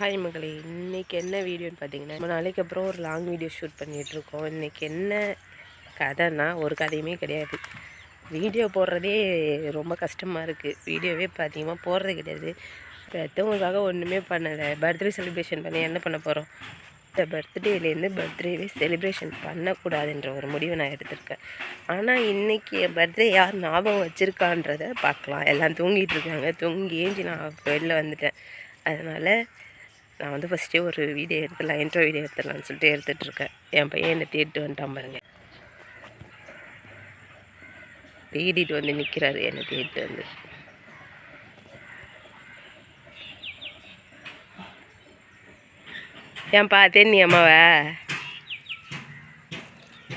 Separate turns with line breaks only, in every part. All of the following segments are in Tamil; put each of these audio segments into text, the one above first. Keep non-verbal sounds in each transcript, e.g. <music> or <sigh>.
ஹாய் மகளே. இன்றைக்கி என்ன வீடியோன்னு பார்த்தீங்கன்னா நம்ம நாளைக்கு அப்புறம் ஒரு லாங் வீடியோ ஷூட் பண்ணிகிட்ருக்கோம் இன்றைக்கி என்ன கதைன்னா ஒரு கதையுமே கிடையாது. வீடியோ போடுறதே ரொம்ப கஷ்டமாக இருக்குது வீடியோவே அதிகமாக போடுறது கிடையாது. பெற்றவங்களுக்காக ஒன்றுமே பண்ணலை. பர்த்டே செலிப்ரேஷன் பண்ணி என்ன பண்ண போகிறோம் இந்த பர்த்டேலேருந்து பர்த்டேவே செலிப்ரேஷன் பண்ணக்கூடாதுன்ற ஒரு முடிவை நான் எடுத்திருக்கேன். ஆனால் இன்றைக்கி என் பர்த்டே யார் ஞாபகம் வச்சுருக்கான்றதை பார்க்கலாம். எல்லாம் தூங்கிட்டு இருக்காங்க. தூங்கி ஏஞ்சி நான் வெளில வந்துட்டேன். அதனால் நான் வந்து ஃபஸ்ட்டே ஒரு வீடியோ எடுத்துடலாம் இன்ட்ரோ வீடியோ எடுத்துடலாம்னு சொல்லிட்டு எடுத்துகிட்ருக்கேன் என் பையன் என்னை தேடிட்டு வந்துட்டான் பாருங்க. தேடிட்டு வந்து நிற்கிறாரு என்னை தேடிட்டு வந்து. ஏன்பா தேனி அம்மாவ?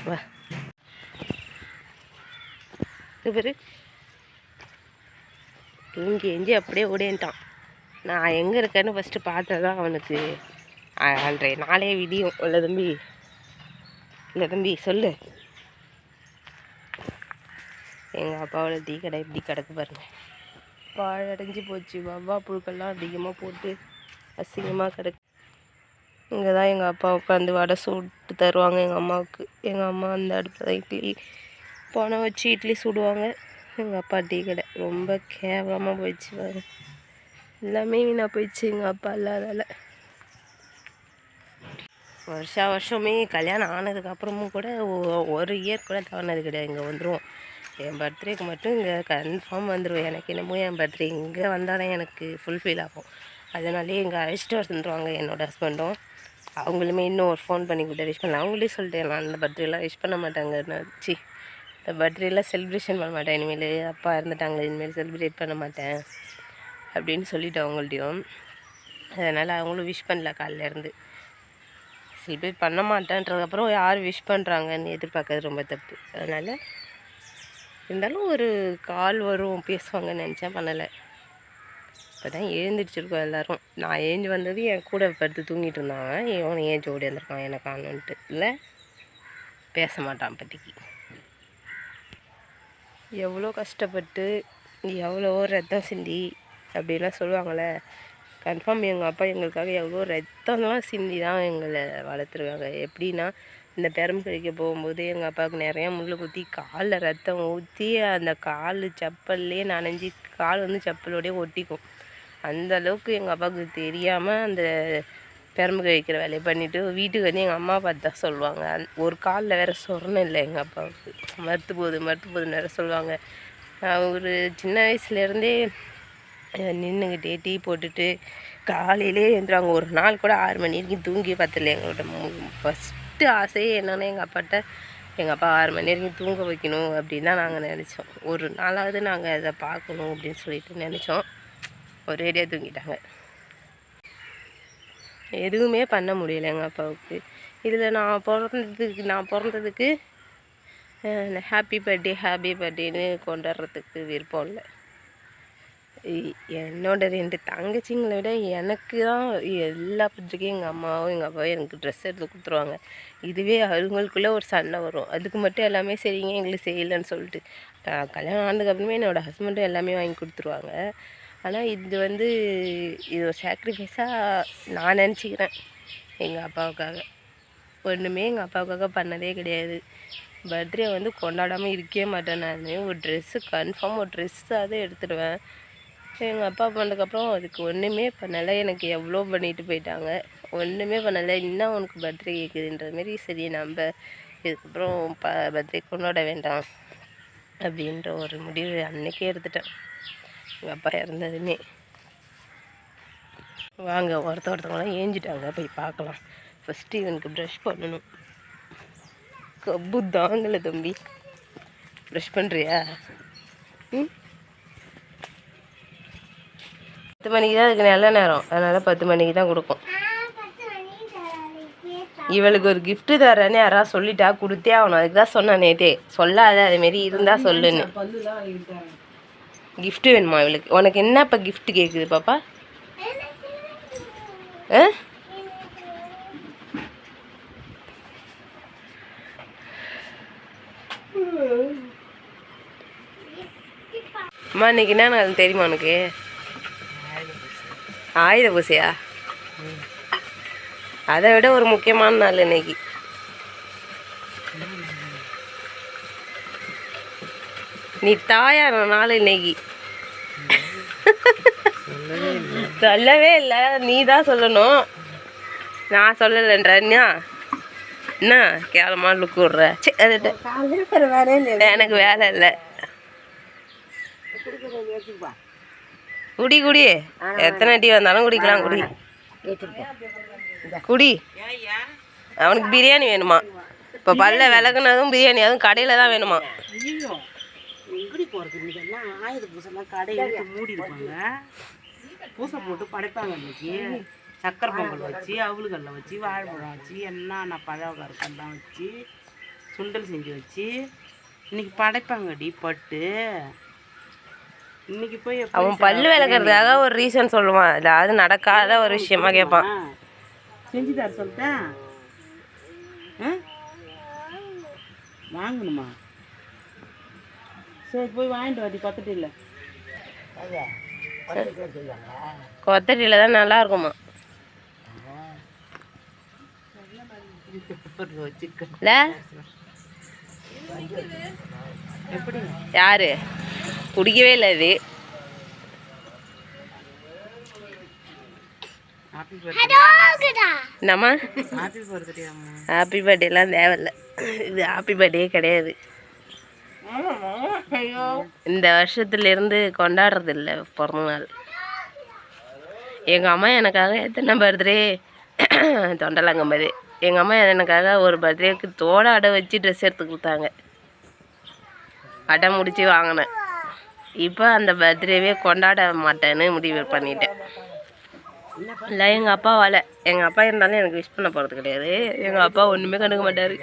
வா. இவரு தூங்கி எஞ்சி அப்படியே ஓடேன்ட்டான் நான் எங்கே இருக்கேன்னு ஃபஸ்ட்டு பார்த்தா தான் அவனுக்கு அன்றைய நாளே விடியும். இல்லை தம்பி. இல்லை தம்பி சொல்லு. எங்கள் அப்பாவோட டீ கடை இப்படி கிடக்கு பாருங்க. பாழடைஞ்சு போச்சு. வவ்வா புழுக்கெல்லாம் அதிகமாக போட்டு அசிங்கமாக கிடக்கு. இங்கே தான் எங்கள் அப்பா உட்காந்து வடை சுட்டு தருவாங்க எங்கள் அம்மாவுக்கு. எங்கள் அம்மா அந்த அடுப்பில் தான் இட்லி போனை வச்சு இட்லி சுடுவாங்க. எங்கள் அப்பா டீ கடை ரொம்ப கேவலமாக போயிடுச்சு பாருங்க. எல்லாமே வீணாக போயிடுச்சு எங்கள் அப்பா இல்லாதால வருஷா வருஷமே கல்யாணம் ஆனதுக்கப்புறமும் கூட ஒரு இயர் கூட தவறினது கிடையாது. இங்கே வந்துடுவோம் என் பர்த்டேக்கு மட்டும் இங்கே கன்ஃபார்ம் வந்துடுவோம் எனக்கு என்னமோ என் பர்த்டே இங்கே வந்தால் தான் எனக்கு ஃபுல்ஃபில் ஆகும். அதனாலே இங்கே அழைச்சிட்டு வந்துருவாங்க என்னோடய ஹஸ்பண்டும் அவங்களுமே இன்னும் ஒரு ஃபோன் பண்ணி கூட விஷ் பண்ணல. அவங்களே சொல்லிட்டேன் நான் அந்த பர்த்டேலாம் விஷ் பண்ண மாட்டாங்க. நான் சி இந்த பர்த்டேலாம் செலிப்ரேஷன் பண்ண மாட்டேன். இனிமேல் அப்பா இறந்துட்டாங்க இனிமேல் செலிப்ரேட் பண்ண மாட்டேன். அப்படின்னு சொல்லிட்டு அவங்கள்ட்டையும் அதனால் அவங்களும் விஷ் பண்ணல காலைல இருந்து. செலிப்ரேட் பண்ண மாட்டேன்றதுக்கப்புறம் யார் விஷ் பண்ணுறாங்கன்னு எதிர்பார்க்கறது ரொம்ப தப்பு. அதனால் இருந்தாலும் ஒரு கால் வரும் பேசுவாங்கன்னு நினச்சேன் பண்ணலை. இப்போ தான் எழுந்திரிச்சிருக்கோம் எல்லோரும். நான் ஏஞ்சி வந்தது என் கூட படுத்து தூங்கிட்டு இருந்தாங்க இவன் ஏஞ்சி ஓடி வந்திருக்கான் எனக்கு காணுன்ட்டு இல்லை பேச மாட்டான் இப்போதைக்கு. எவ்வளோ கஷ்டப்பட்டு எவ்வளோ ரத்தம் சிந்தி அப்படிலாம் சொல்லுவாங்கள்ல. கன்ஃபார்ம் எங்கள் அப்பா எங்களுக்காக எவ்வளோ ரத்தம்லாம் சிந்தி தான் எங்களை வளர்த்துருக்காங்க. எப்படின்னா இந்த பெரம்பு கழிக்க போகும்போது எங்கள் அப்பாவுக்கு நிறையா முள் குத்தி காலில் ரத்தம் ஊற்றி அந்த கால் செப்பல்லே நனைஞ்சி கால் வந்து செப்பலோடய ஒட்டிக்கும். அந்த அளவுக்கு எங்கள் அப்பாவுக்கு தெரியாமல் அந்த பெரம்பு கழிக்கிற வேலையை பண்ணிவிட்டு வீட்டுக்கு வந்து எங்கள் அம்மா பார்த்து தான் சொல்லுவாங்க. அந் ஒரு காலில் வேறு சொரணம் இல்லை எங்கள் அப்பாவுக்கு. மறுத்து போகுது மறுத்து போகுதுன்னு வேறு சொல்லுவாங்க. ஒரு சின்ன வயசுலேருந்தே நின்றுக்கிட்டே டீ போட்டுட்டு காலையிலே எழுந்துருவாங்க. ஒரு நாள் கூட ஆறு மணி வரைக்கும் தூங்கி பார்த்துல எங்களோட. ஃபஸ்ட்டு ஆசையே என்னென்னா எங்கள் அப்பாட்ட எங்கள் அப்பா ஆறு மணி வரைக்கும் தூங்க வைக்கணும் அப்படின்னு தான் நாங்கள் நினச்சோம். ஒரு நாளாவது நாங்கள் அதை பார்க்கணும் அப்படின்னு சொல்லிட்டு நினச்சோம். ஒரேடியாக தூங்கிட்டாங்க. எதுவுமே பண்ண முடியல எங்கள் அப்பாவுக்கு. இதில் நான் பிறந்ததுக்கு நான் பிறந்ததுக்கு ஹாப்பி பர்த்டே ஹாப்பி பர்த்டேன்னு கொண்டாடுறதுக்கு விருப்பம் இல்லை. என்னோட ரெண்டு தங்கச்சிங்களை விட எனக்கு தான் எல்லா பத்திரிக்கையும் எங்கள் அம்மாவும் எங்கள் அப்பாவும் எனக்கு ட்ரெஸ் எடுத்து கொடுத்துருவாங்க. இதுவே அவங்களுக்குள்ளே ஒரு சண்டை வரும். அதுக்கு மட்டும் எல்லாமே சரிங்க எங்களுக்கு செய்யலைன்னு சொல்லிட்டு. கல்யாணம் ஆனதுக்கப்புறமே என்னோடய ஹஸ்பண்டும் எல்லாமே வாங்கி கொடுத்துருவாங்க. ஆனால் இது வந்து இது ஒரு சாக்ரிஃபைஸாக நான் நினச்சிக்கிறேன். எங்கள் அப்பாவுக்காக. ஒன்றுமே எங்கள் அப்பாவுக்காக பண்ணதே கிடையாது. பர்த்டே வந்து கொண்டாடாமல் இருக்கவே மாட்டேன் நான். ஒரு ட்ரெஸ்ஸு கன்ஃபார்ம் ஒரு ட்ரெஸ்ஸாவது எடுத்துடுவேன். எங்கள் அப்பா போனதுக்கப்புறம் அதுக்கு ஒன்றுமே பண்ணலை. எனக்கு எவ்வளோ பண்ணிட்டு போயிட்டாங்க. ஒன்றுமே பண்ணலை. இன்னும் உனக்கு பர்த்டே கேட்குதுன்ற மாரி சரி நம்ம இதுக்கப்புறம் ப பர்த்டே கொண்டாட வேண்டாம் அப்படின்ற ஒரு முடிவு அன்னைக்கே எடுத்துட்டேன். எங்கள் அப்பா இறந்ததுமே. வாங்க ஒருத்த ஒருத்தவங்களாம் ஏஞ்சிட்டாங்க. போய் பார்க்கலாம். ஃபஸ்ட்டு இவனுக்கு ப்ரஷ் பண்ணணும். கப்பு தாங்கலை தம்பி. ப்ரஷ் பண்ணுறியா ம்? பத்து மணிக்கு தான் அதுக்கு நல்ல நேரம். அதனால் பத்து மணிக்கு தான் கொடுக்கும் இவளுக்கு ஒரு கிஃப்ட்டு தரேன்னு யாராவது சொல்லிட்டா கொடுத்தே ஆகணும். அதுக்கு தான் சொன்னேன் நேத்தே. சொல்லாத அதுமாரி இருந்தால் சொல்லுன்னு. கிஃப்ட்டு வேணுமா இவளுக்கு? உனக்கு என்ன இப்போ கிஃப்ட் கேட்குது பாப்பா? ஆ? அம்மா இன்னைக்கு என்ன நாள் தெரியுமா உனக்கு? ஆயுத பூசையா? அதை விட ஒரு முக்கியமான நாள் இன்னைக்கு. நீ தாயான நாள் இன்னைக்கு. சொல்லவே இல்லை. நீ தான் சொல்லணும். நான் சொல்லலைன்றா என்ன கேவலமா லுக்கு விட்ற? எனக்கு வேலை இல்லை. குடி குடி. எத்தனை டீ வந்தாலும் குடிக்கலாம் குடி. குடி. அவனுக்கு பிரியாணி வேணுமா? இப்போ பல்ல விளக்குனதும் பிரியாணி அதுவும் கடையில் தான் வேணுமா?
ஐயோ. எங்கடி போகிறது இன்னைக்கு எல்லாம் ஆயுத பூசெல்லாம் கடை எடுத்து மூடி இருப்பாங்க பூசை போட்டு படைப்பாங்க இன்னைக்கு. சக்கரை பொங்கல் வச்சு அவளுக்கல்ல வச்சு வாழைப்பழம் வச்சு என்னென்ன பழவகரெல்லாம் வச்சு சுண்டல் செஞ்சு வச்சு இன்னைக்கு படைப்பாங்கடி பட்டு. எப்படி
அவன் பல்லு விளக்குறதுக்காக ஒரு ரீசன் சொல்லுவான். அதாவது நடக்காத ஒரு விஷயமா கேட்பான்.
செஞ்சு தர சொல்லிட்டேன்? வாங்கணுமா? சரி போய் வாங்கிட்டு வாடி பக்கத்து இல்லை
கொத்தடியில் தான் நல்லா இருக்குமா? யாரு? குடிக்கவே இல்லை இது.
ஹாப்பி பர்த்டே
என்னம்மா?
ஹாப்பி பர்த்டே அம்மா.
ஹாப்பி பர்த்டேலாம் தேவையில்ல. இது ஹாப்பி பர்த்டே கிடையாது.
ஐயோ
இந்த வருஷத்துலேருந்து கொண்டாடுறது இல்லை பிறந்த நாள். எங்கள் அம்மா எனக்காக எத்தனை பர்த்டே தொண்டலாங்க மாதிரி. எங்கள் அம்மா எனக்காக ஒரு பர்த்டேக்கு தோட அடை வச்சு ட்ரெஸ் எடுத்து கொடுத்தாங்க. அடை முடிச்சு வாங்கினேன். இப்போ அந்த பர்த்டேவே கொண்டாட மாட்டேன்னு முடிவு பண்ணிட்டேன். இல்லை எங்கள் அப்பாவால் எங்கள் அப்பா இருந்தாலும் எனக்கு விஷ் பண்ண போகிறது கிடையாது. எங்கள் அப்பா ஒன்றுமே கண்டுக்க மாட்டார்.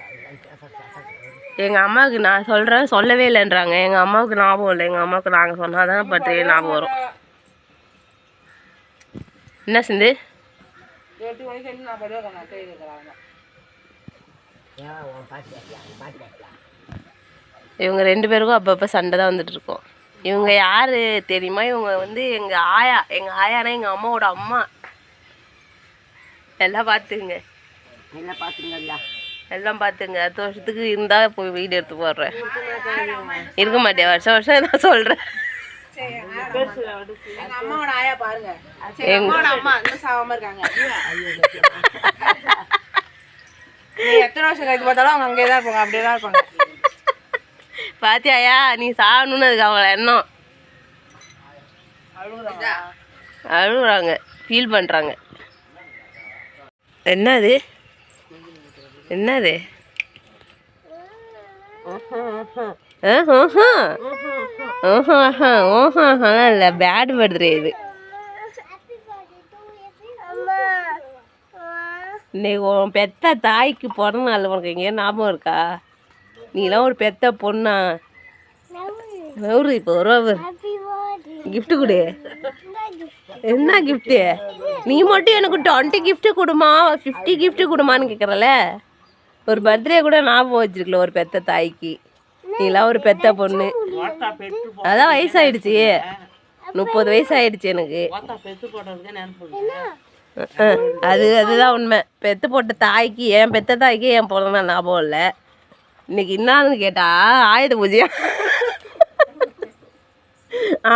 எங்கள் அம்மாவுக்கு நான் சொல்கிறேன் சொல்லவே இல்லைன்றாங்க. எங்கள் அம்மாவுக்கு ஞாபகம் இல்லை. எங்கள் அம்மாவுக்கு நாங்கள் சொன்னால் தான் பர்த்டே ஞாபகம் வரும். என்ன சிந்து? இவங்க ரெண்டு பேருக்கும் அப்பப்போ சண்டை தான் வந்துட்டு இருக்கோம். இவங்க யார் தெரியுமா? இவங்க வந்து எங்கள் ஆயா எங்கள் ஆயானா எங்கள் அம்மாவோட அம்மா. எல்லாம் பார்த்துங்க
என்ன பார்த்துங்களா
எல்லாம் பார்த்துங்க அடுத்த வருஷத்துக்கு இருந்தால் போய் வீடு எடுத்து போடுறேன். இருக்க மாட்டேன். வருஷம் வருஷம் நான் சொல்கிறேன்
எங்க அம்மாவோட ஆயா பாருங்க. அம்மாவோட அம்மா சாவாம இருக்காங்க. எத்தனை வருஷம் கழிச்சு பார்த்தாலும் அவங்க அங்கேயே தான் இருப்பாங்க. அப்படியே தான் இருப்பாங்க.
பாத்தியாயா? நீ சாகணும்னு அதுக்கு அவங்கள எண்ணம். அழுகுறாங்க. ஃபீல் பண்ணுறாங்க என்னது? என்னது? இல்லை பேட் பர்த்டே இது. இன்னைக்கு உன் பெத்த தாய்க்கு பிறந்த நாள் உனக்கு எங்கேயா ஞாபகம் இருக்கா? நீலாம் ஒரு பெத்த பொண்ணா? நவுறு இப்போ ஒரு கிஃப்ட் கொடு. என்ன கிஃப்ட்டு நீ மட்டும் எனக்கு டுவெண்ட்டி கிஃப்ட்டு கொடுமா? ஃபிஃப்டி கிஃப்ட்டு கொடுமான்னு கேட்குறல ஒரு பர்த்டே கூட ஞாபகம் வச்சிருக்கல ஒரு பெத்த தாய்க்கு. நீலாம் ஒரு பெத்த பொண்ணு. அதான் வயசாயிடுச்சு. முப்பது வயசு ஆயிடுச்சு எனக்கு அது அதுதான் உண்மை. பெத்து போட்ட தாய்க்கு என் பெத்த தாய்க்கு என் பிறந்த ஞாபகம் இல்லை. இன்னைக்கு என்னான்னு கேட்டா ஆயுத பூஜையா?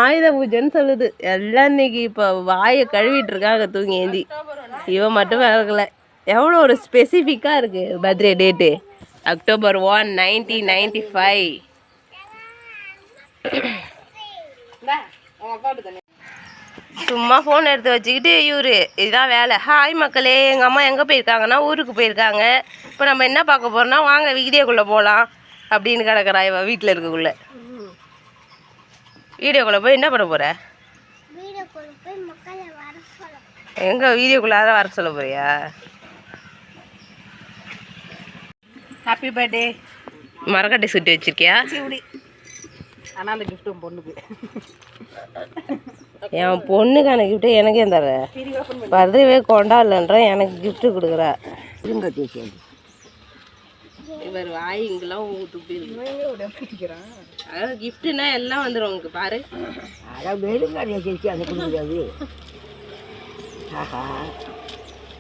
ஆயுத பூஜைன்னு சொல்லுது. எல்லாம் இன்னைக்கு இப்போ வாயை கழுவிட்டு இருக்காங்க தூங்கி ஏந்தி. இவன் மட்டும் விளக்கல. எவ்வளோ ஒரு ஸ்பெசிஃபிக்காக இருக்குது birthday date October one nineteen ninety five சும்மா ஃபோன் எடுத்து வச்சுக்கிட்டு இவரு இதுதான் வேலை. ஹாய் மக்களே எங்கள் அம்மா எங்கே போயிருக்காங்கன்னா ஊருக்கு போயிருக்காங்க. இப்போ நம்ம என்ன பார்க்க போகிறோம்னா வாங்க வீடியோக்குள்ளே போகலாம் அப்படின்னு கிடக்குறா இவ வீட்டில் இருக்கக்குள்ள. வீடியோக்குள்ளே போய் என்ன பண்ண போகிற எங்கே வீடியோக்குள்ளார வர சொல்ல போறியா?
ஹாப்பி பர்த்டே
மரக்கட்டை சுட்டி வச்சிருக்கியா?
ஆனால் அந்த உன் பொண்ணுக்கு.
என் பொண்ணுக்கான கிஃப்ட்டு எனக்கே தர பர்த்டேவே கொண்டாடலன்ற எனக்கு gift கொடுக்குறா. இவர் வாய் இங்கெல்லாம் ஊத்து அதாவது கிஃப்ட்னா எல்லாம் வந்துடும் உங்களுக்கு பாரு.
அதான் வெறுங்காரியா சேர்த்து அந்த கொடுக்குறது ஆஹா.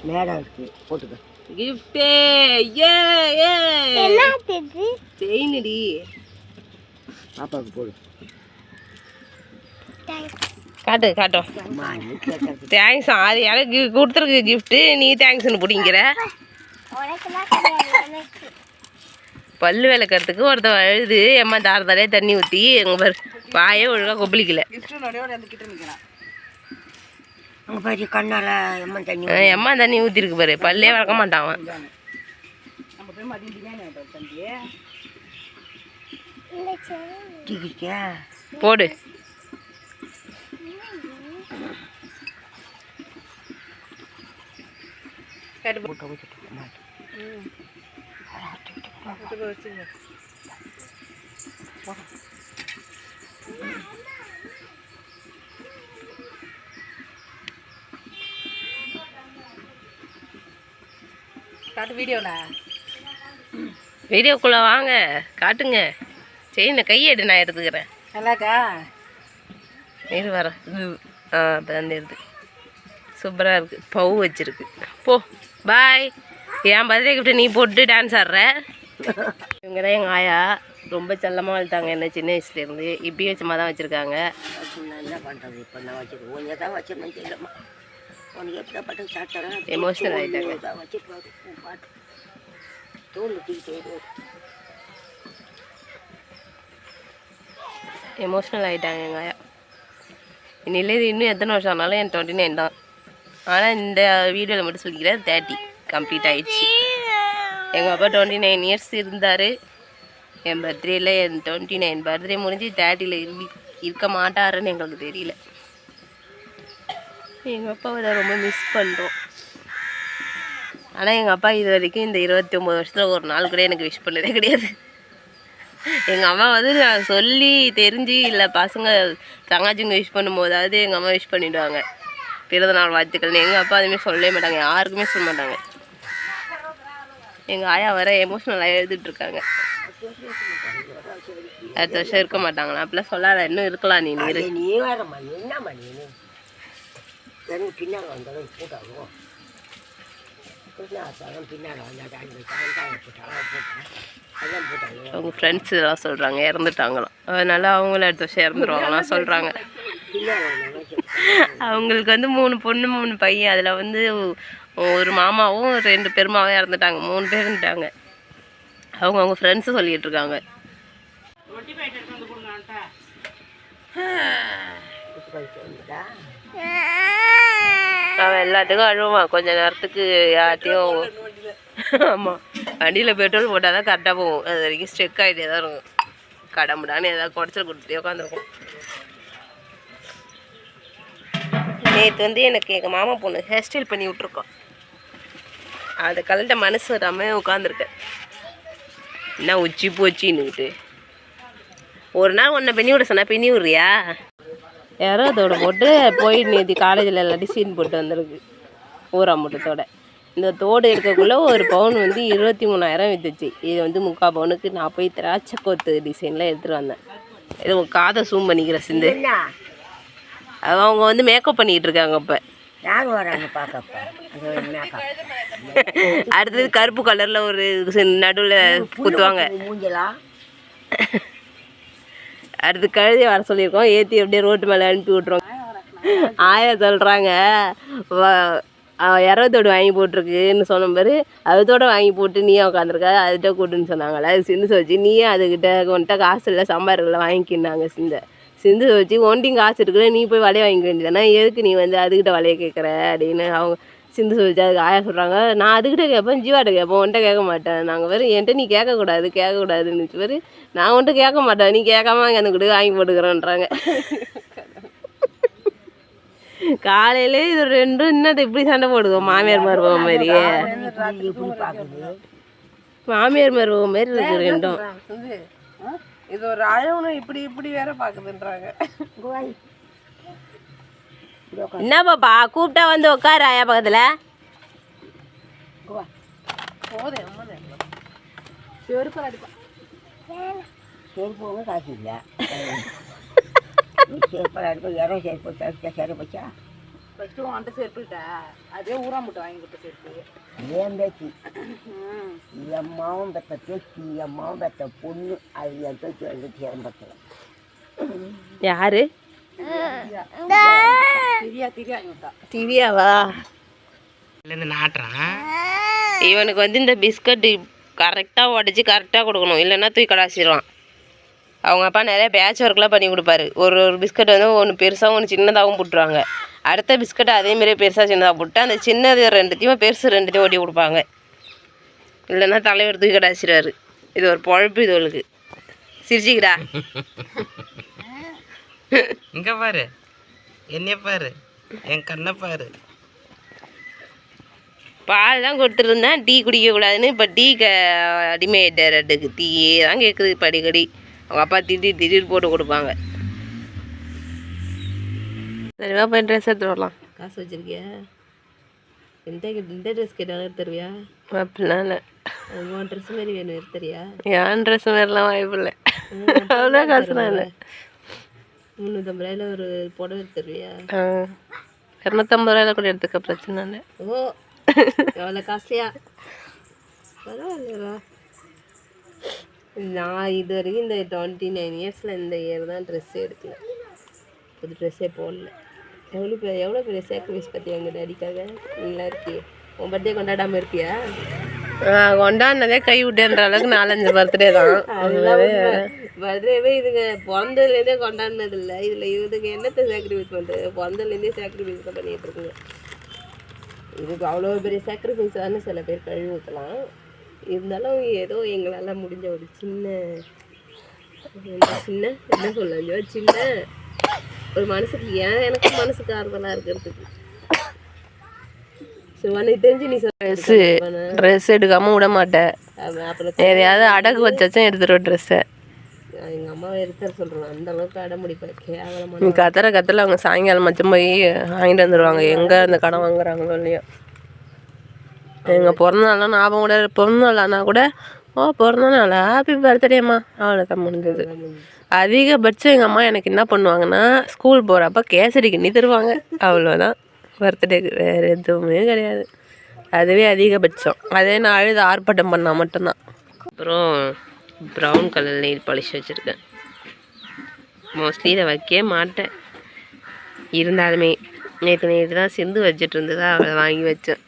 மேடம் இருக்கு போட்டுக்க.
கிஃப்டே ஏ ஏ செயினுடி.
பாப்பாவுக்கு போடு.
காட்டு காட்டும் தேங்க்ஸ் அது எனக்கு கொடுத்துருக்கு கிஃப்ட்டு நீ தேங்க்ஸ்னு பிடிங்கிற. பல் விளக்கறதுக்கு ஒருத்தன் அழுது எம்மா தார தாரையே தண்ணி ஊற்றி எங்கள் பாரு வாயே ஒழுங்காக கொப்பளிக்கல.
கண்ணால்
எம்மா தண்ணி ஊற்றிருக்கு பாரு. பல்லே வளர்க்க மாட்டான் அவன். போடு.
ஊற்றிட்டு அம்மா
வீடியோக்குள்ளே வாங்க காட்டுங்க செயினை கையெடு நான் எடுத்துக்கிறேன்
நல்லாக்கா
இரு வர ஆ இப்போ எடுத்து சூப்பராக இருக்குது பவு வச்சிருக்கு போ பாய் என் பர்த்டே கிஃப்ட் நீ போட்டு டான்ஸ் ஆடுற. இவங்க தான் எங்கள் ஆயா. ரொம்ப செல்லமாக வளர்த்தாங்க என்ன சின்ன வயசுலேருந்து இப்பயும் சும்மா தான் வச்சுருக்காங்க.
என்ன பண்ணுறது இப்போ நான் வச்சுருக்கேன் உன்னை தான் வச்சிருந்தேன் உனக்கு எப்படிப்பட்ட வச்சுருப்பாரு பாட்டு தோல் தூக்கிட்டே
எமோஷ்னல் ஆகிட்டாங்க எங்கள் ஆயா இன்னில இன்னும் எத்தனை வருஷம் ஆனாலும் என் டுவெண்ட்டி நைன் தான். ஆனால் இந்த வீடியோவில் மட்டும் சொல்லிக்கிறேன் தேர்ட்டி கம்ப்ளீட் ஆகிடுச்சு எங்கள் அப்பா டுவெண்ட்டி நைன் இயர்ஸ் இருந்தார். என் பர்த்டேயில் என் டுவெண்ட்டி நைன் பர்த்டே முடிஞ்சு தேர்ட்டியில் இருக்க மாட்டாருன்னு எங்களுக்கு தெரியல. எங்கள் அப்பாவை தான் ரொம்ப மிஸ் பண்ணுறோம் ஆனால் எங்கள் அப்பா இது வரைக்கும் இந்த இருபத்தி ஒம்பது வருஷத்தில் ஒரு நாள் கூட எனக்கு விஷ் பண்ணதே கிடையாது. எங்கள் அம்மா வந்து நான் சொல்லி தெரிஞ்சு இல்லை பசங்க தங்காச்சிங்க விஷ் பண்ணும்போதாவது எங்கள் அம்மா விஷ் பண்ணிவிடுவாங்க பிறந்த நாள் வாழ்த்துக்கள்னு எங்கள் அப்பா அதுமாரி சொல்லவே மாட்டாங்க யாருக்குமே சொல்ல மாட்டாங்க எங்கள் ஆயா வர எமோஷ்னலாக எழுதிட்டுருக்காங்க அடுத்த வருஷம் இருக்க மாட்டாங்களா அப்படிலாம் சொல்லாத இன்னும் இருக்கலாம் நீ
நீ வேறம்மா வந்தாலும் கூட்டாகும் பின்னால் வந்தாலும் போட்டாலும் பின்னால்
அவங்க ஃப்ரெண்ட்ஸ் இதெல்லாம் சொல்கிறாங்க இறந்துட்டாங்களாம். அதனால அவங்களும் அடுத்த வருஷம் இறந்துருவாங்களாம் சொல்கிறாங்க அவங்களுக்கு வந்து மூணு பொண்ணு மூணு பையன். அதில் வந்து ஒரு மாமாவும் ரெண்டு பெருமாவும் இறந்துட்டாங்க. மூணு பேர் இருந்துட்டாங்க அவங்க அவங்க ஃப்ரெண்ட்ஸு சொல்லிட்டு இருக்காங்க. அவன் எல்லாத்துக்கும் அழுவான். கொஞ்ச நேரத்துக்கு யார்ட்டையும் ஆமாம் வண்டியில் பெட்ரோல் போட்டால் தான் கரெக்டாக போகும். அது வரைக்கும் ஸ்ட்ரெக் ஆகிட்டே தான் இருக்கும். கடமுடான்னு ஏதாவது குடச்சல் கொடுத்துட்டே உட்காந்துருக்கும் நேற்று வந்து எனக்கு எங்கள் மாமா பொண்ணு ஹேர் ஸ்டைல் பண்ணி விட்ருக்கோம் அதை கலட்ட மனசு வராமல் உட்காந்துருக்கேன் என்ன உச்சி போச்சின்னுக்கிட்டு ஒரு நாள் உன்னை பண்ணி விட சொன்னால் பெண்ணி விடுறியா? யாரோ அதோட போட்டு போய் நேற்று காலேஜில் எல்லாத்தையும் சீன் போட்டு வந்திருக்கு. ஊராமூட்டத்தோட இந்த தோடு இருக்கக்குள்ளே ஒரு பவுன் வந்து இருபத்தி மூணாயிரம் வித்துச்சு. இது வந்து முக்கால் பவுனுக்கு நான் போய் திராட்சை கொத்து டிசைனில் எடுத்துகிட்டு வந்தேன். இது உன் காதை சூம் பண்ணிக்கிற சிந்து. அவங்க வந்து மேக்கப் பண்ணிக்கிட்டு இருக்காங்க இப்போ. அடுத்தது கருப்பு கலரில் ஒரு நடுவில் குத்துவாங்க. அடுத்து கழுதி வர சொல்லியிருக்கோம். ஏற்றி அப்படியே ரோட்டு மேலே அனுப்பி விட்ருவோம் ஆயா சொல்கிறாங்க இரவத்தோடு வாங்கி போட்டிருக்குன்னு சொன்ன பாரு அதோட வாங்கி போட்டு நீயே உட்காந்துருக்க அதுகிட்ட கூட்டுன்னு சொன்னாங்களே அது சிந்து வச்சு நீயே அதுக்கிட்ட உன்கிட்ட காசு இல்லை சம்பாரில் வாங்கிக்கினாங்க சிந்த. சிந்து வச்சு ஒண்டியும் காசு இருக்குல்ல நீ போய் வலையை வாங்கிக்க வேண்டியதானே எதுக்கு நீ வந்து அதுக்கிட்ட வலையை கேட்குற அப்படின்னு அவங்க சிந்து வச்சு அதுக்கு ஆயா சொல்கிறாங்க நான் அதுக்கிட்ட கேட்பேன் ஜீவாட்ட கேட்பேன் உன்ட்ட கேட்க மாட்டேன் நாங்கள் வேறு என்கிட்ட நீ கேட்கக்கூடாது கேட்கக்கூடாதுன்னு பேர் நான் உன்ட்ட கேட்க மாட்டேன் நீ கேட்காம எனக்கு கூட வாங்கி போட்டுக்கிறேன்றாங்க. காலையிலே இது ரெண்டும் இன்னது இப்படி சண்டை போடுவோம். மாமியார் மருமக மாதிரி
எப்படி பார்க்குது
மாமியார் மருமக மாதிரி இருக்கு ரெண்டும்.
இது ஒரு அழகுன்னு இப்படி இப்படி வேற பாக்குதுன்றாங்க.
என்ன பாப்பா? கூப்பிட்டா வந்து உட்காரு ஆயா பக்கத்தில்?
செருப்பு ஒன்றும் காசு இல்லை. செருப்பு அடிப்பா இடம் செருப்பு தடுத்த செருப்பு வச்சா
ஃபஸ்ட்டு உன்ட்ட செருப்புட்டா அதே ஊரா முட்டை வாங்கி கொடுத்த செருப்பு.
ஏன் பேச்சு? என் மாவன் பெற்ற பேச்சு என் மாவன் பெற்ற பொண்ணு. அது என் பேச்சு வந்து சேரம்பத்தில்
யாரு
திரியா திரியா இவன்டா
திவ்யாவா?
இல்லைன்னு நாட்டுறான்.
இவனுக்கு வந்து இந்த பிஸ்கட் கரெக்டாக உடச்சி கரெக்டாக கொடுக்கணும். இல்லைன்னா தூக்கி கடாசிடுவான் அவங்க அப்பா நிறைய பேட்ச் ஒர்க்லாம் பண்ணி கொடுப்பாரு. ஒரு ஒரு பிஸ்கட் வந்து ஒன்று பெருசாகவும் ஒன்று சின்னதாகவும் போட்டுருவாங்க. அடுத்த பிஸ்கட் அதேமாரியே பெருசாக சின்னதாக போட்டு அந்த சின்னது ரெண்டுத்தையும் பெருசு ரெண்டுத்தையும் ஓட்டி கொடுப்பாங்க. இல்லைன்னா தலைவர் தூக்கி கடாசிடுவார் இது ஒரு பொழப்பு இது அவளுக்கு. சிரிச்சிக்கிறா.
இங்க பாரு. என்னைய பாரு. என் கண்ணை பாரு.
பால் தான் கொடுத்துருந்தேன். டீ குடிக்கக்கூடாதுன்னு இப்போ டீ க அடிமையாயிட்டாருக்கு டீயே தான் கேட்குது இப்போ அடிக்கடி அவங்க அப்பா திடீர் திடீர் போட்டு கொடுப்பாங்க. சரிவா போய் ட்ரெஸ் எடுத்து வரலாம். காசு வச்சிருக்கியா? எந்த இந்த ட்ரெஸ் கேட்டாலும் எடுத்து தருவியா? அப்படிலாம் இல்லை. உன் ட்ரெஸ் மாதிரி வேணும் எடுத்து தரியா? என் ட்ரெஸ் மாதிரிலாம் வாய்ப்பு இல்லை. அவ்வளோ காசுலாம் இல்லை. முந்நூற்றம்பது ரூபாயில் ஒரு புடவை எடுத்து தருவியா? இரநூத்தம்பது ரூபாயில கூட எடுத்துக்க பிரச்சனை இல்லை. ஓ எவ்வளோ காஸ்ட்லியா? பரவாயில்லையா நான் இது வரைக்கும் இந்த டுவெண்ட்டி நைன் இயர்ஸில் இந்த இயர் தான் ட்ரெஸ்ஸே எடுக்கல. புது ட்ரெஸ்ஸே போடல. எவ்வளோ பெரிய எவ்வளோ பெரிய சாக்ரிஃபைஸ் பற்றி உங்கள் டேடிக்காக நல்லா இருக்கியே. உன் பர்த்டே கொண்டாடாமல் இருப்பியா கொண்டாடினதே கை விட்டேன்ற அளவுக்கு நாலஞ்சு பர்த்டே தான். <laughs> பர்த்டேவே இதுங்க பிறந்ததுலேருந்தே கொண்டாடினது இல்லை இதில் இதுங்க என்னத்தை சாக்ரிஃபைஸ் பண்ணுறது பிறந்ததுலேருந்தே சாக்ரிஃபைஸ் தான் பண்ணிகிட்டு இருக்குங்க. இதுக்கு அவ்வளோ பெரிய சாக்ரிஃபைஸ் தானே சில பேர் கழுவி ஊற்றலாம் இருந்தாலும் ஏதோ எங்களால் முடிஞ்ச ஒரு சின்ன சின்ன என்ன சொல்ல சின்ன ஒரு மனசுக்கு ஏன் எனக்கு மனசுக்கு ஆறுதலாக இருக்கிறதுக்கு? ட்ரெஸ்ஸு ட்ரெஸ் எடுக்காமல் விட மாட்டேன். எதையாவது அடகு வச்சாச்சும் எடுத்துருவோம் ட்ரெஸ்ஸை எங்கள் அம்மாவை எடுத்துற சொல்கிறேன் அந்த அளவுக்கு அடம் முடிப்பேன் கேவலமாக கத்துற கத்தில் அவங்க சாயங்காலம் மச்சம் போய் வாங்கிட்டு வந்துடுவாங்க எங்கே அந்த கடன் வாங்குறாங்களோ இல்லையோ. எங்கள் பிறந்த நாள்லாம் ஞாபகம் கூட பிறந்த நாள் ஆனால் கூட ஓ பிறந்த நாள். ஹாப்பி பர்த்டேம்மா அவ்வளோதான் முடிஞ்சது. அதிகபட்சம் எங்கள் அம்மா எனக்கு என்ன பண்ணுவாங்கன்னா ஸ்கூல் போகிறப்ப கேசரி கிண்ணி தருவாங்க. அவ்வளோதான் பர்த்டேக்கு வேறு எதுவுமே கிடையாது. அதுவே அதிகபட்சம். அதே நான் அழுது ஆர்ப்பாட்டம் பண்ணால் மட்டும்தான். அப்புறம் ப்ரௌன் கலர் நெயில் பாலிஷ் வச்சுருக்கேன். மோஸ்ட்லி இதை வைக்கவே மாட்டேன். இருந்தாலுமே நேற்று நேற்று தான் சிந்து வச்சுட்டு இருந்ததா அவளை வாங்கி வச்சேன்.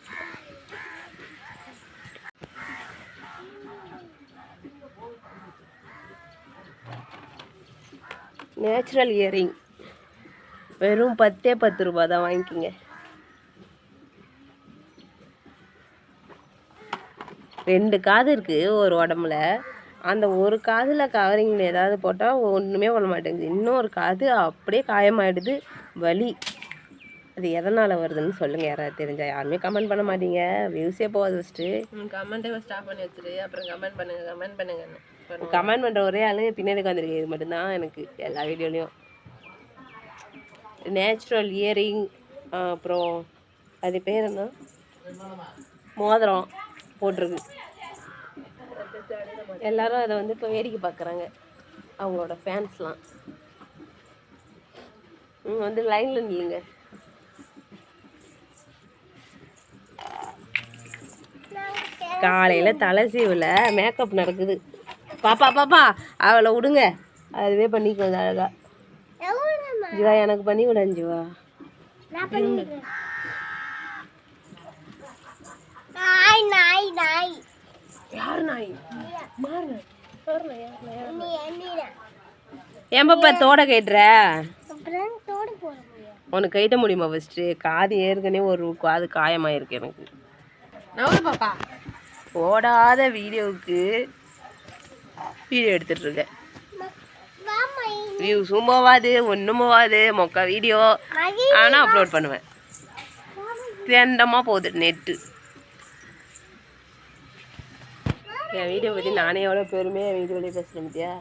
நேச்சுரல் இயரிங் வெறும் பத்தே பத்து ரூபா தான் வாங்கிக்கிங்க. ரெண்டு காது இருக்குது ஒரு உடம்புல. அந்த ஒரு காதில் கவரிங்கில் ஏதாவது போட்டால் ஒன்றுமே பண்ண மாட்டேங்குது. இன்னொரு காது அப்படியே காயமாயிடுது. வலி. அது எதனால் வருதுன்னு சொல்லுங்கள் யாராவது தெரிஞ்சா. யாருமே கமெண்ட் பண்ண மாட்டீங்க. வியூஸே போகாது ஃபஸ்ட்டு கமெண்ட்டே ஸ்டாப் பண்ணி வச்சுரு. அப்புறம் கமெண்ட் பண்ணுங்க கமெண்ட் பண்ணுங்கன்னு. கமெண்ட் பண்ணுற ஒரே ஆளு பின்னாடி உட்காந்துருக்கு இது மட்டும்தான் எனக்கு எல்லா வீடியோலையும். நேச்சுரல் இயரிங் அப்புறம் அது பேர் என்ன? மோதிரம் போட்டிருக்கு. எல்லாரும் அதை வந்து இப்போ வேடிக்கை பார்க்குறாங்க. அவங்களோட ஃபேன்ஸ்லாம் வந்து லைனில் நில்லுங்க. காலையில் தலை சீவில் மேக்கப் நடக்குது. பாப்பா பாப்பா அவளை விடுங்க அதுவே பண்ணிக்கோ அழகா. ஜீவா எனக்கு பண்ணி விட ஜீவா.
நாய் நாய் நாய்.
யார் நாய்? ஏன் பாப்பா தோட கேட்டுற உனக்கு கைட்ட முடியுமா ஃபஸ்ட்டு காது ஏற்கனவே ஒரு காது காயமாயிருக்கு எனக்கு.
நவரு பாப்பா.
போடாத வீடியோவுக்கு வீடியோ எடுத்துட்ருக்கேன்
வாமா
வியூஸும் போவாது ஒன்றும் போவாது மொக்க வீடியோ. ஆனால் அப்லோட் பண்ணுவேன். திண்டமாக போகுது நெட்டு என் வீடியோ பற்றி நானே எவ்வளோ பெருமையாக என் வீடியோலேயே பேசுகிறேன் பத்தியா?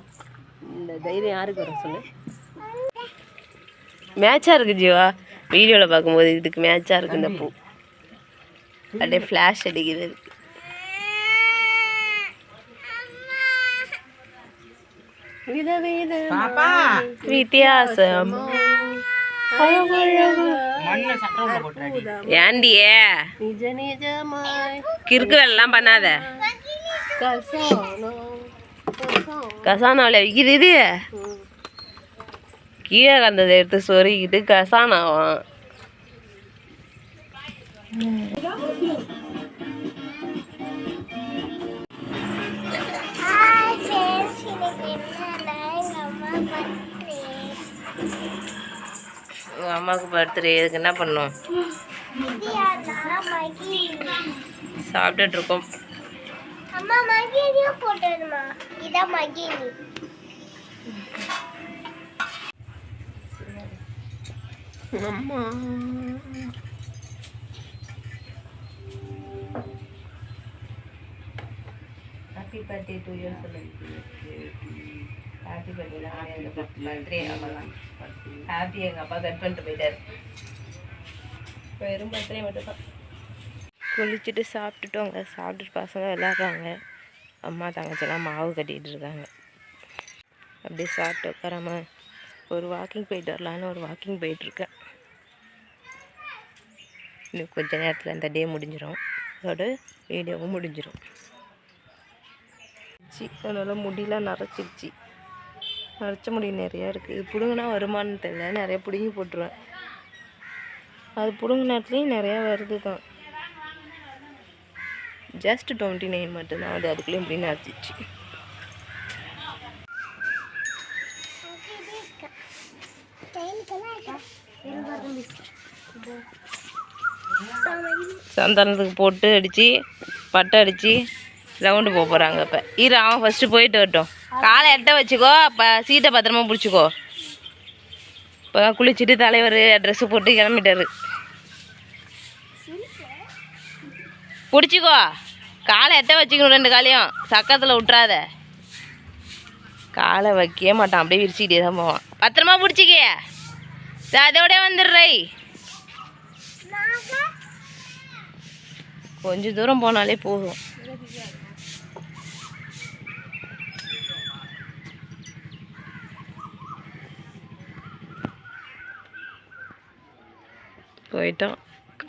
இந்த தைரியம் யாருக்கு வர சொல்லு? மேட்சாக இருக்குது ஜீவா. வீடியோவில் பார்க்கும்போது இதுக்கு மேட்சாக இருக்குது இந்த பூ. அப்படியே ஃப்ளாஷ்
அடிக்கிறது.
வித்தியாசம். ஏண்டியே. கிறுக்கு வேலைலாம் பண்ணாத. கசானாவில் விற்கிது இது. கீழே கண்டதை எடுத்து சொருகிட்டு கசானாவும். உங்கள் அம்மாவுக்கு பர்த்டே இதுக்கு என்ன பண்ணும்? சாப்பிட்டுட்டு இருக்கோம்
அம்மா. மகினியும் போட்டுருமா இதான் மகினி
அம்மா happy birthday two years happy birthday birthday அவ்வளோதான் ஹாப்பி எங்கள் அப்பா கட் பண்ணிட்டு போயிட்டாரு. வெறும் பர்த்டே மட்டும் குளிச்சுட்டு சாப்பிட்டுட்டோங்க. சாப்பிட்டுட்டு பசங்க விளாட்றாங்க அம்மா தங்கச்சிலாம் மாவு கட்டிகிட்டு இருக்காங்க. அப்படியே சாப்பிட்டு உட்காராம ஒரு வாக்கிங் போயிட்டு வரலான்னு ஒரு வாக்கிங் போயிட்டுருக்கேன் இன்னும் கொஞ்ச நேரத்தில் இந்த டே முடிஞ்சிடும் அதோட வீடியோவும் முடிஞ்சிடும் அதனால் முடியெலாம் நரைச்சிருச்சு. நரைச்ச முடி நிறையா இருக்குது இது பிடுங்கினா வருமானு தெரியல. நிறைய பிடுங்கி போட்டுருவேன். அது பிடுங்க நிறையா வருது தான். ஜஸ்ட் டுவெண்ட்டி நைன் மட்டும்தான். அது அதுக்குள்ளேயும் இப்படி நரைச்சிச்சு சந்தானத்துக்கு போட்டு அடித்து பட்டை அடித்து ரவுண்டு போக போகிறாங்க இப்போ. இரு அவன் ஃபஸ்ட்டு போயிட்டு வரட்டும். காலை எட்ட வச்சுக்கோ அப்போ சீட்டை பத்திரமா பிடிச்சிக்கோ. இப்போ தான் குளிச்சுட்டு தலைவர் ட்ரெஸ்ஸு போட்டு கிளம்பிட்டாரு. பிடிச்சிக்கோ. காலை எட்ட வச்சுக்கணும் ரெண்டு காலையும். சக்கத்தில் விட்றாத காலை வைக்கவே மாட்டான் அப்படியே விரிச்சிக்கிட்டே தான் போவான். பத்திரமா பிடிச்சிக்க. அதோட வந்துடுறை கொஞ்சம் தூரம் போனாலே போதும். போயிட்டோம்.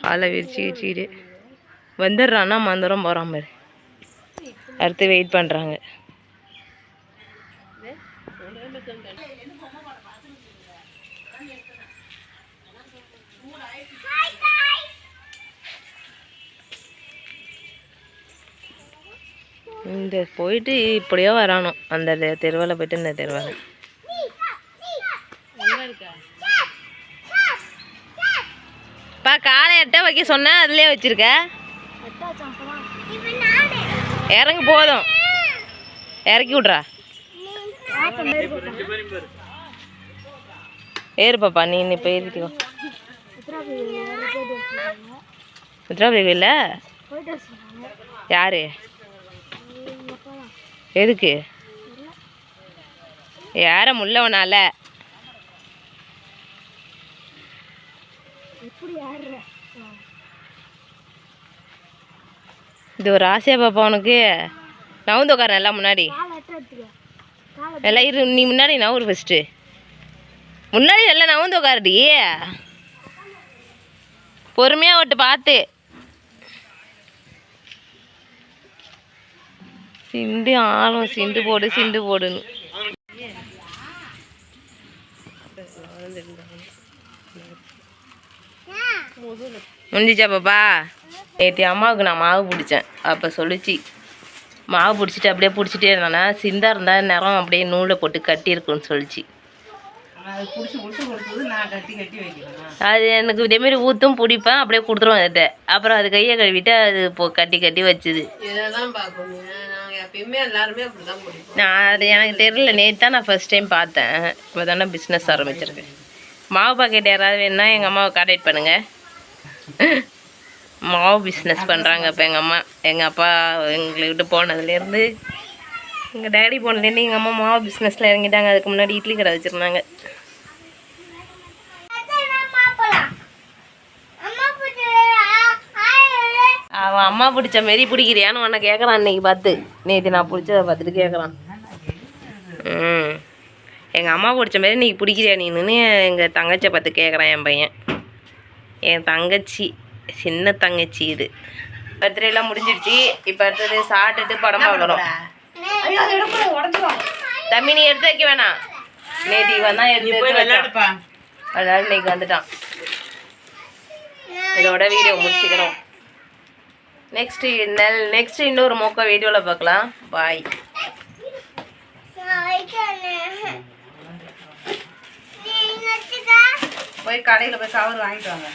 காலை விரிச்சு விரிச்சிக்கிட்டு வந்துடுறான்னா மந்திரம் போகிறான் பாரு. அடுத்து வெயிட் பண்ணுறாங்க இந்த போயிட்டு இப்படியோ வரானோ. அந்த தெருவில் போயிட்டு இந்த தெருவில். பா காலை எட்ட வைக்க சொன்னேன் அதுலயே வச்சிருக்க. இறங்கு போதும். இறக்கி விட்றா. ஏறு பாப்பா நீ இப்போ ஏறிக்கோ உத்ராபதி கோயில்ல யாரு? எதுக்கு? யார முள்ளவனால இது ஒரு ஆசையா பாப்பா உனக்கு. நவுந்து உட்கார எல்லாம் முன்னாடி. எல்லாம் இரு நீ முன்னாடி நவுறு ஃபஸ்ட்டு முன்னாடி எல்லாம் நவுந்து உட்காரடி. பொறுமையாக விட்டு பார்த்து. சிண்டு ஆளும் சிண்டு போடு சிண்டு போடுன்னு. முடிஞ்சிச்சா பாப்பா. நேற்று அம்மாவுக்கு நான் மாவு பிடிச்சேன். அப்போ சொல்லிச்சு மாவு பிடிச்சிட்டு அப்படியே பிடிச்சிட்டே இருந்தானா சிந்தா இருந்தால் நிறம் அப்படியே நூலில் போட்டு கட்டியிருக்குன்னு சொல்லிச்சு.
அது பிடிச்சி பிடிச்சி கொடுத்தது நான் கட்டி கட்டி வைக்கிறேன்
அது எனக்கு இதேமாரி ஊற்றும் பிடிப்பேன் அப்படியே கொடுத்துருவேன் அதுகிட்ட. அப்புறம் அது கையை கழுவிட்டு அது இப்போ கட்டி கட்டி வச்சுது. நான் அது எனக்கு தெரியல. நேற்று தான் நான் ஃபஸ்ட் டைம் பார்த்தேன். இப்போ தானே பிஸ்னஸ் ஆரம்பிச்சிருக்கேன் மாவு பாக்கெட் யாராவது வேணுன்னா எங்கள் அம்மாவை கான்டாக்ட் பண்ணுங்கள் மாவு பிஸ்னஸ் பண்ணுறாங்க இப்போ எங்கள் அம்மா எங்கள் அப்பா எங்களை விட்டு போனதுலேருந்து எங்கள் டேடி போனதுலேருந்து எங்கள் அம்மா மாவு பிஸ்னஸில் இறங்கிட்டாங்க. அதுக்கு முன்னாடி இட்லி கடை வச்சுருந்தாங்க. அவன் அம்மா பிடிச்ச மாரி பிடிக்கிறியான்னு உன்னை கேட்குறான் இன்னைக்கு பார்த்து. நேற்று நான் பிடிச்சதை பார்த்துட்டு கேட்குறான் ம். எங்கள் அம்மா பிடிச்ச மாரி இன்னைக்கு பிடிக்கிறியா நீன்னு எங்கள் தங்கச்சியை பார்த்து கேட்குறான் என் பையன். என் தங்கச்சி சின்ன தங்கச்சி இது. பர்த்டேலாம் முடிஞ்சிடுச்சு. இப்போ அடுத்தது சாப்பிட்டுட்டு படம் பார்க்குறோம் தம்பி நீ எடுத்து வைக்க வேணாம். நேற்று இவன் தான் எடுத்து அதனால இன்னைக்கு வந்துட்டான். இதோட வீடியோ முடிச்சுக்கிறோம். நெக்ஸ்ட் நெல் நெக்ஸ்ட் இன்னொரு மொக்க வீடியோவில் பார்க்கலாம். பாய்
போய் கடையில் போய் கவர் வாங்கிட்டு வாங்க.